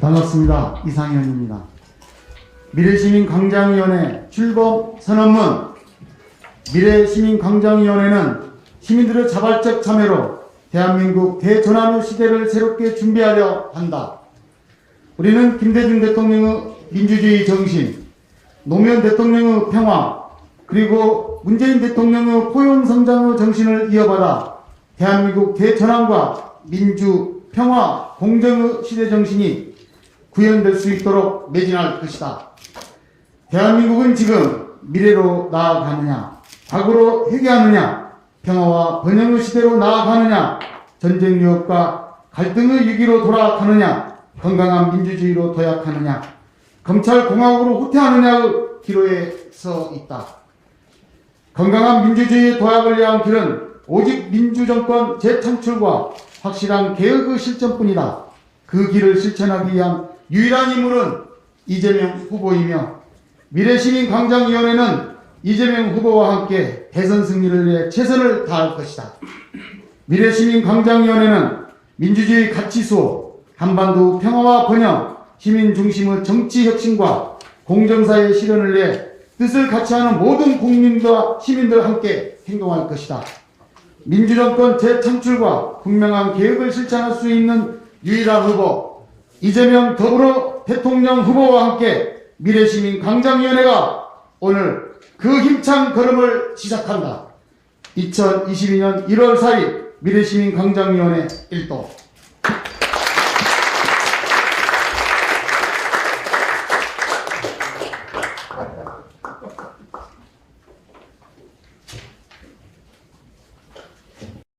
반갑습니다. 이상현입니다. 미래시민 광장위원회 출범 선언문 미래시민 광장위원회는 시민들의 자발적 참여로 대한민국 대전환의 시대를 새롭게 준비하려 한다. 우리는 김대중 대통령의 민주주의 정신, 노무현 대통령의 평화, 그리고 문재인 대통령의 포용 성장의 정신을 이어받아 대한민국 대전환과 민주, 평화, 공정의 시대 정신이 구현될 수 있도록 매진할 것이다. 대한민국은 지금 미래로 나아가느냐, 과거로 회귀하느냐, 평화와 번영의 시대로 나아가느냐, 전쟁 유혹과 갈등의 위기로 돌아가느냐, 건강한 민주주의로 도약하느냐, 검찰 공화국으로 후퇴하느냐의 기로에 서 있다. 건강한 민주주의의 도약을 위한 길은 오직 민주정권 재창출과 확실한 개혁의 실천뿐이다. 그 길을 실천하기 위한 유일한 인물은 이재명 후보이며 미래시민광장위원회는 이재명 후보와 함께 대선 승리를 위해 최선을 다할 것이다. 미래시민광장위원회는 민주주의 가치수호, 한반도 평화와 번영, 시민 중심의 정치 혁신과 공정사의 실현을 위해 뜻을 같이 하는 모든 국민과 시민들 함께 행동할 것이다. 민주정권 재창출과 분명한 계획을 실천할 수 있는 유일한 후보 이재명 더불어 대통령 후보와 함께 미래시민 광장위원회가 오늘 그 힘찬 걸음을 시작한다. 2022년 1월 4일 미래시민 광장위원회 1도